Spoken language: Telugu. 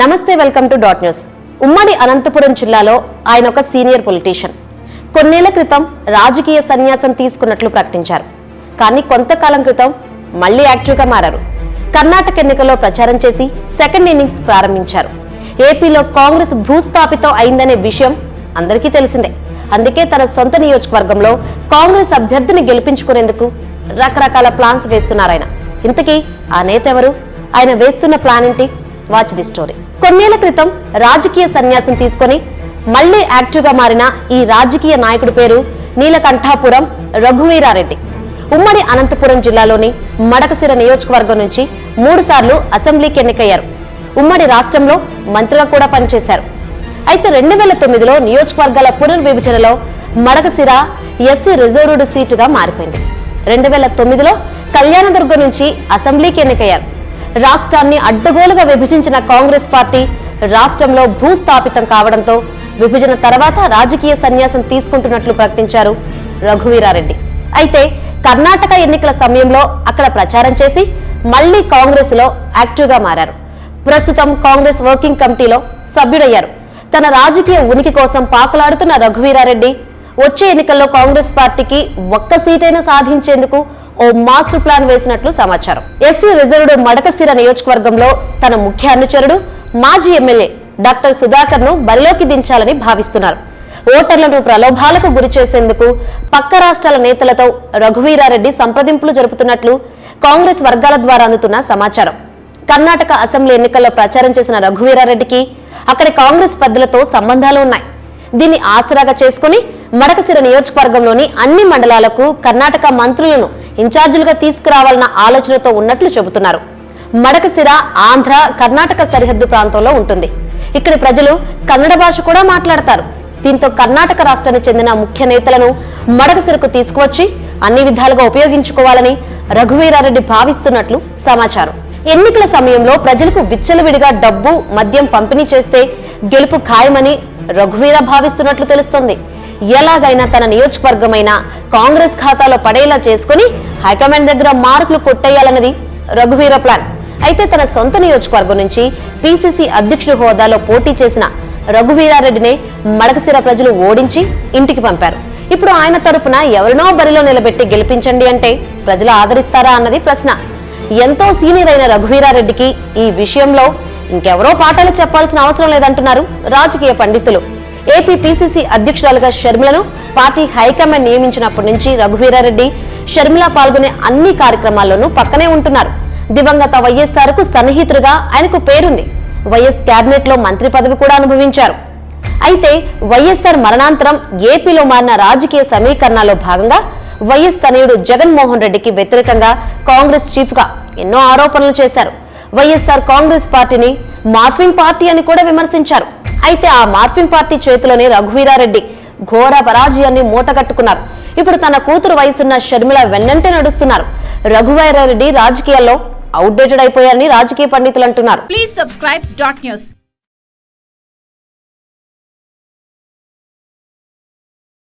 నమస్తే వెల్కమ్ టు డాట్ న్యూస్. ఉమ్మడి అనంతపురం జిల్లాలో ఆయన ఒక సీనియర్ పొలిటీషియన్. కొన్నేళ్ళ క్రితం రాజకీయ సన్యాసం తీసుకున్నట్లు ప్రకటించారు. కానీ కొంతకాలం క్రితం మళ్ళీ యాక్టివ్గా మారారు. కర్ణాటక ఎన్నికల్లో ప్రచారం చేసి సెకండ్ ఇన్నింగ్స్ ప్రారంభించారు. ఏపీలో కాంగ్రెస్ భూస్థాపితం అయిందనే విషయం అందరికీ తెలిసిందే. అందుకే తన సొంత నియోజకవర్గంలో కాంగ్రెస్ అభ్యర్థిని గెలిపించుకునేందుకు రకరకాల ప్లాన్స్ వేస్తున్నారాయన. ఇంతకీ ఆ నేత ఎవరు? ఆయన వేస్తున్న ప్లాన్ ఏంటి? Watch the story. కొన్నేళ్ళ క్రితం రాజకీయ సన్యాసం తీసుకొని మళ్ళీ యాక్టివ్గా మారిన ఈ రాజకీయ నాయకుడి పేరు నీలకంఠాపురం రఘువీరారెడ్డి. ఉమ్మడి అనంతపురం జిల్లాలోని మడకసిర నియోజకవర్గం నుంచి మూడుసార్లు అసెంబ్లీకి ఎన్నికయ్యారు. ఉమ్మడి రాష్ట్రంలో మంత్రిగా కూడా పనిచేశారు. అయితే రెండు వేల తొమ్మిదిలో నియోజకవర్గాల పునర్విభజనలో మడకసిర ఎస్సీ రిజర్వ్డ్ సీటుగా మారిపోయింది. రెండు వేల తొమ్మిదిలో కళ్యాణదుర్గం నుంచి అసెంబ్లీకి ఎన్నికయ్యారు. రాష్ట్రాన్ని అడ్డగోలుగా విభజించిన కాంగ్రెస్ పార్టీ రాష్ట్రంలో భూస్థాపితం కావడంతో విభజన తర్వాత రాజకీయ సన్యాసం తీసుకుంటున్నట్లు ప్రకటించారు రఘువీరారెడ్డి. అయితే కర్ణాటక ఎన్నికల సమయంలో అక్కడ ప్రచారం చేసి మళ్ళీ కాంగ్రెస్లో యాక్టివ్గా మారారు. ప్రస్తుతం కాంగ్రెస్ వర్కింగ్ కమిటీలో సభ్యుడయ్యారు. తన రాజకీయ ఉనికి కోసం పాకులాడుతున్న రఘువీరారెడ్డి వచ్చే ఎన్నికల్లో కాంగ్రెస్ పార్టీకి ఒక్క సీటైనా సాధించేందుకు ఓ మాస్టర్ ప్లాన్ వేసినట్లు సమాచారం. ఎస్సీ రిజర్వ్డ్ మడకశిర నియోజకవర్గంలో తన ముఖ్య అనుచరుడు మాజీ ఎమ్మెల్యే డాక్టర్ సుధాకర్ను బరిలోకి దించాలని భావిస్తున్నారు. ఓటర్లను ప్రలోభాలకు గురి చేసేందుకు పక్క రాష్ట్రాల నేతలతో రఘువీరారెడ్డి సంప్రదింపులు జరుపుతున్నట్లు కాంగ్రెస్ వర్గాల ద్వారా అందుతున్న సమాచారం. కర్ణాటక అసెంబ్లీ ఎన్నికల్లో ప్రచారం చేసిన రఘువీరారెడ్డికి అక్కడి కాంగ్రెస్ పెద్దలతో సంబంధాలు ఉన్నాయి. దీన్ని ఆసరాగా చేసుకుని మడకసిర నియోజకవర్గంలోని అన్ని మండలాలకు కర్ణాటక మంత్రులను ఇన్ఛార్జీలుగా తీసుకురావాలన్న ఆలోచనతో ఉన్నట్లు చెబుతున్నారు. మడకశిర ఆంధ్ర కర్ణాటక సరిహద్దు ప్రాంతంలో ఉంటుంది. ఇక్కడి ప్రజలు కన్నడ భాష కూడా మాట్లాడతారు. దీంతో కర్ణాటక రాష్ట్రానికి చెందిన ముఖ్య నేతలను మడకశిరకు తీసుకువచ్చి అన్ని విధాలుగా ఉపయోగించుకోవాలని రఘువీరారెడ్డి భావిస్తున్నట్లు సమాచారం. ఎన్నికల సమయంలో ప్రజలకు విచ్చలవిడిగా డబ్బు మద్యం పంపిణీ చేస్తే గెలుపు ఖాయమని రఘువీర భావిస్తున్నట్లు తెలుస్తోంది. ఎలాగైనా తన నియోజకవర్గమైన కాంగ్రెస్ ఖాతాలో పడేలా చేసుకుని హైకమాండ్ దగ్గర మార్కులు కొట్టేయాలన్నది రఘువీర ప్లాన్. అయితే తన సొంత నియోజకవర్గం నుంచి పిసిసి అధ్యక్షుడి హోదాలో పోటీ చేసిన రఘువీరారెడ్డినే మడకసిర ప్రజలు ఓడించి ఇంటికి పంపారు. ఇప్పుడు ఆయన తరపున ఎవరినో బరిలో నిలబెట్టి గెలిపించండి అంటే ప్రజలు ఆదరిస్తారా అన్నది ప్రశ్న. ఎంతో సీనియర్ అయిన రఘువీరారెడ్డికి ఈ విషయంలో ఇంకెవరో పాఠాలు చెప్పాల్సిన అవసరం లేదంటున్నారు రాజకీయ పండితులు. ఏపీ పిసిసి అధ్యక్షురాలుగా షర్మిలను పార్టీ హైకమాండ్ నియమించినప్పటి నుంచి రఘువీరారెడ్డి షర్మిల పాల్గొనే అన్ని కార్యక్రమాల్లోనూ పక్కనే ఉంటున్నారు. దివంగత వైఎస్ఆర్కు సన్నిహితుడుగా ఆయనకు పేరుంది. వైఎస్ కేబినెట్లో మంత్రి పదవి కూడా అనుభవించారు. అయితే వైఎస్ఆర్ మరణాంతరం ఏపీలో మారిన రాజకీయ సమీకరణాల్లో భాగంగా వైఎస్ తనయుడు జగన్మోహన్ రెడ్డికి వ్యతిరేకంగా కాంగ్రెస్ చీఫ్గా ఎన్నో ఆరోపణలు చేశారు. వైఎస్ఆర్ కాంగ్రెస్ పార్టీని మార్ఫింగ్ పార్టీ అని కూడా విమర్శించారు. అయితే ఆ మార్ఫింగ్ పార్టీ చేతిలోనే రఘువీరారెడ్డి ఘోర పరాజయాన్ని మూటగట్టుకున్నారు. ఇప్పుడు తన కూతురు వయసున్న షర్మిల వెన్నంటే నడుస్తున్నారు రఘువైరారెడ్డి రాజకీయాల్లో అవుట్డేటెడ్ అయిపోయారని రాజకీయ పండితులు అంటున్నారు Please.